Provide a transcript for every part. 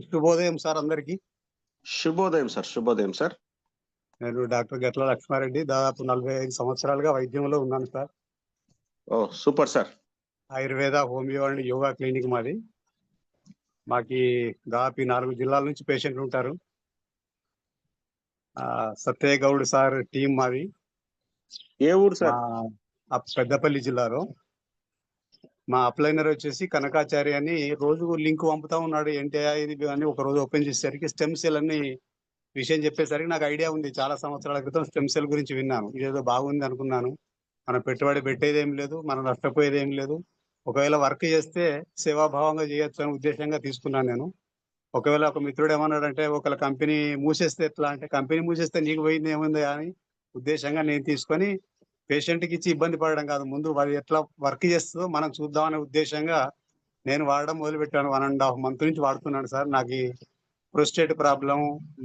శుభోదయం సార్ అందరికి. శుభోదయం సార్ శుభోదయం సార్. నేను డాక్టర్ గట్ల లక్ష్మారెడ్డి దాదాపు నలభై ఐదు సంవత్సరాలుగా వైద్యంలో ఉన్నాను sir. Oh super sir. Ayurveda homeo and yoga clinic మాది. మాకి దాదాపు నాలుగు జిల్లాల నుంచి పేషెంట్లు ఉంటారు. ఆ, సత్యయ్య గౌడ్ సార్ టీం మాది. ఏ ఊరు సార్? పెద్దపల్లి జిల్లాలో. మా అప్లైనర్ వచ్చేసి కనకాచారి అని రోజు లింక్ పంపుతా ఉన్నాడు ఏంటి ఇది అని ఒక రోజు ఓపెన్ చేసేసరికి స్టెమ్ సెల్ అని విషయం చెప్పేసరికి నాకు ఐడియా ఉంది. చాలా సంవత్సరాల క్రితం స్టెమ్ సెల్ గురించి విన్నాను. ఇదేదో బాగుంది అనుకున్నాను. మనం పెట్టుబడి పెట్టేది ఏం లేదు మనం నష్టపోయేది ఏం లేదు. ఒకవేళ వర్క్ చేస్తే సేవాభావంగా చేయొచ్చు అనే ఉద్దేశంగా తీసుకున్నాను నేను. ఒకవేళ ఒక మిత్రుడు ఏమన్నాడంటే ఒకవేళ కంపెనీ మూసేస్తే ఎట్లా అంటే కంపెనీ మూసేస్తే నీకు పోయింది ఏముంది అని ఉద్దేశంగా నేను తీసుకొని పేషెంట్కి ఇచ్చి ఇబ్బంది పడడం కాదు. ముందు వాళ్ళు ఎట్లా వర్క్ చేస్తుందో మనం చూద్దామనే ఉద్దేశంగా నేను వాడడం మొదలుపెట్టాను. వన్ అండ్ హాఫ్ మంత్ నుంచి వాడుతున్నాను సార్. నాకు ప్రొస్టేట్ ప్రాబ్లం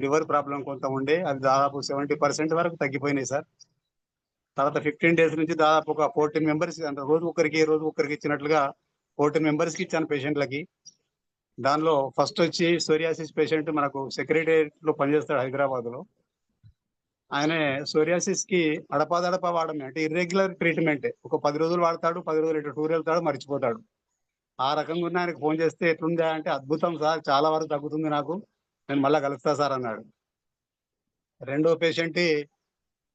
లివర్ ప్రాబ్లం కొంత ఉండే. అది దాదాపు సెవెంటీ పర్సెంట్ వరకు తగ్గిపోయినాయి సార్. తర్వాత ఫిఫ్టీన్ డేస్ నుంచి దాదాపు ఒక ఫోర్టీన్ మెంబర్స్ అంటే రోజు ఒకరికి రోజు ఒకరికి ఇచ్చినట్లుగా ఫోర్టీన్ మెంబర్స్కి ఇచ్చాను పేషెంట్లకి. దానిలో ఫస్ట్ వచ్చి సోరియాసిస్ పేషెంట్ మనకు సెక్రటేరియట్లో పనిచేస్తాడు హైదరాబాద్లో ఆయన సోరియాసిస్కి అడపాదడపా వాడమే. అంటే ఇర్రెగ్యులర్ ట్రీట్మెంట్. ఒక పది రోజులు వాడతాడు పది రోజులు ఇటు టూర్ వెళ్తాడు మర్చిపోతాడు. ఆ రకంగా ఉన్న ఆయనకు ఫోన్ చేస్తే ఎట్లుందా అంటే అద్భుతం సార్ చాలా వరకు తగ్గుతుంది నాకు. నేను మళ్ళా కలుస్తా సార్ అన్నాడు. రెండో పేషెంట్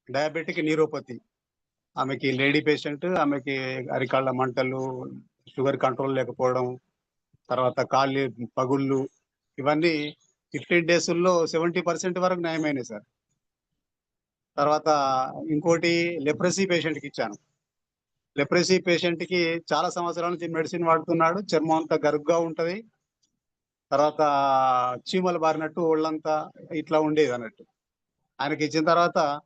డయాబెటిక్ న్యూరోపతి. ఆమెకి లేడీ పేషెంట్ ఆమెకి అరికాళ్ళ మంటలు షుగర్ కంట్రోల్ లేకపోవడం తర్వాత కాళ్ళు పగుళ్ళు ఇవన్నీ ఫిఫ్టీన్ డేస్లో సెవెంటీ పర్సెంట్ వరకు నయమైనాయి సార్. తర్వాత ఇంకోటి లెప్రసీ పేషెంట్కి ఇచ్చాను. లెప్రసీ పేషెంట్కి చాలా సంవత్సరాల నుంచి మెడిసిన్ వాడుతున్నాడు. చర్మం అంతా గరుగ్గా ఉంటది. తర్వాత చీమలు బారినట్టు ఒళ్ళంతా ఇట్లా ఉండేది అన్నట్టు. ఆయనకి ఇచ్చిన తర్వాత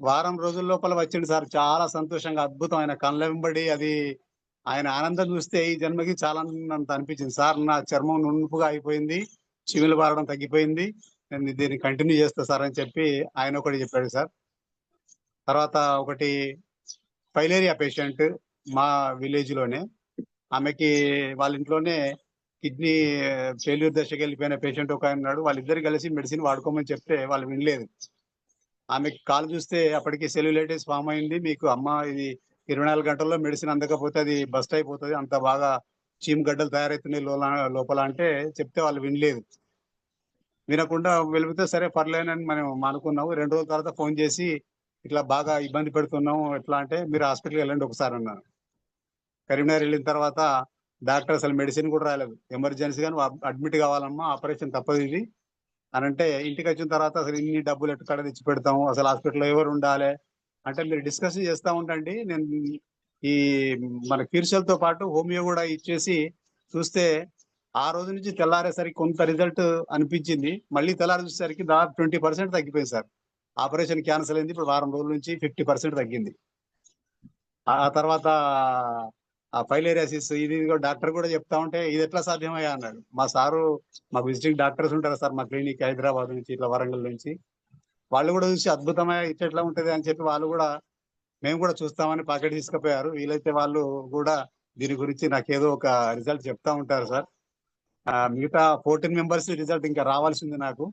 వారం రోజుల లోపల వచ్చింది సార్. చాలా సంతోషంగా అద్భుతం. ఆయన కళ్ళ వెంబడి అది ఆయన ఆనందం చూస్తే ఈ జన్మకి చాలా అంత అనిపించింది. సార్ నా చర్మం నునుపుగా అయిపోయింది. చీమలు బారడం తగ్గిపోయింది. నేను దీన్ని కంటిన్యూ చేస్తా సార్ అని చెప్పి ఆయన ఒకటి చెప్పాడు సార్. తర్వాత ఒకటి ఫైలేరియా పేషెంట్ మా విలేజ్లోనే ఆమెకి వాళ్ళ ఇంట్లోనే కిడ్నీ ఫెయిల్యూర్ దశకి వెళ్ళిపోయిన పేషెంట్ ఒక ఆయన ఉన్నాడు. వాళ్ళిద్దరు కలిసి మెడిసిన్ వాడుకోమని చెప్తే వాళ్ళు వినలేదు. ఆమెకి కాలు చూస్తే అప్పటికి సెల్యులైటిస్ ఫామ్ అయింది. మీకు అమ్మ ఇది ఇరవై నాలుగు గంటల్లో మెడిసిన్ అందకపోతే అది బస్ట్ అయిపోతుంది. అంత బాగా చీమ్ గడ్డలు తయారవుతున్నాయి లోపల అంటే చెప్తే వాళ్ళు వినలేదు. వినకుండా వెళితే సరే పర్లేనని మనం అనుకున్నాము. రెండు రోజుల తర్వాత ఫోన్ చేసి ఇట్లా బాగా ఇబ్బంది పెడుతున్నాము ఎట్లా అంటే మీరు హాస్పిటల్కి వెళ్ళండి ఒకసారి అన్నాను కరీంనగర్ వెళ్ళిన తర్వాత డాక్టర్ అసలు మెడిసిన్ కూడా రాలేదు. ఎమర్జెన్సీ కానీ అడ్మిట్ కావాలమ్మా ఆపరేషన్ తప్పదు ఇది. అని అంటే ఇంటికి వచ్చిన తర్వాత అసలు ఇన్ని డబ్బులు ఎక్కడ తెచ్చి పెడతాము అసలు హాస్పిటల్లో ఎవరు ఉండాలి? అంటే మీరు డిస్కస్ చేస్తా ఉండండి. నేను ఈ మన కీర్షల్తో పాటు హోమియో కూడా ఇచ్చేసి చూస్తే ఆ రోజు నుంచి తెల్లారేసరికి కొంత రిజల్ట్ అనిపించింది. మళ్ళీ తెల్లారి చూసేసరికి దాదాపు ట్వంటీ పర్సెంట్ తగ్గిపోయింది సార్. ఆపరేషన్ క్యాన్సిల్ అయింది. ఇప్పుడు వారం రోజుల నుంచి ఫిఫ్టీ పర్సెంట్ తగ్గింది. ఆ తర్వాత ఆ ఫైలేరియాసిస్ ఇది కూడా డాక్టర్ కూడా చెప్తా ఉంటే ఇది ఎట్లా సాధ్యమయ్యా అన్నాడు. మా సారు మా విజిటింగ్ డాక్టర్స్ ఉంటారు సార్ మా క్లినిక్ హైదరాబాద్ నుంచి ఇట్లా వరంగల్ నుంచి. వాళ్ళు కూడా చూసి అద్భుతమైన ఇట్లా ఎట్లా ఉంటది అని చెప్పి వాళ్ళు కూడా మేము కూడా చూస్తామని పాకెట్ తీసుకుపోయారు. వీలైతే వాళ్ళు కూడా దీని గురించి నాకేదో ఒక రిజల్ట్ చెప్తా ఉంటారు సార్. మిగతా ఫోర్టీన్ మెంబర్స్ రిజల్ట్ ఇంకా రావాల్సింది నాకు.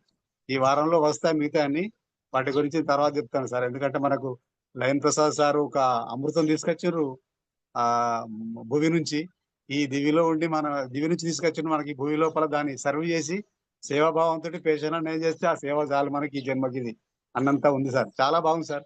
ఈ వారంలో వస్తాయి మిగతా అన్ని. వాటి గురించి తర్వాత చెప్తాను సార్. ఎందుకంటే మనకు లయన్ ప్రసాద్ సార్ ఒక అమృతం తీసుకొచ్చారు ఆ భూమి నుంచి. ఈ దివిలో ఉండి మన దివి నుంచి తీసుకొచ్చిన మనకి భూమి లోపల దాన్ని సర్వ్ చేసి సేవాభావంతో పేషెంట్ అనేది చేస్తే ఆ సేవ చాలు మనకి ఈ జన్మకి అన్నంతా ఉంది సార్. చాలా బాగుంది సార్.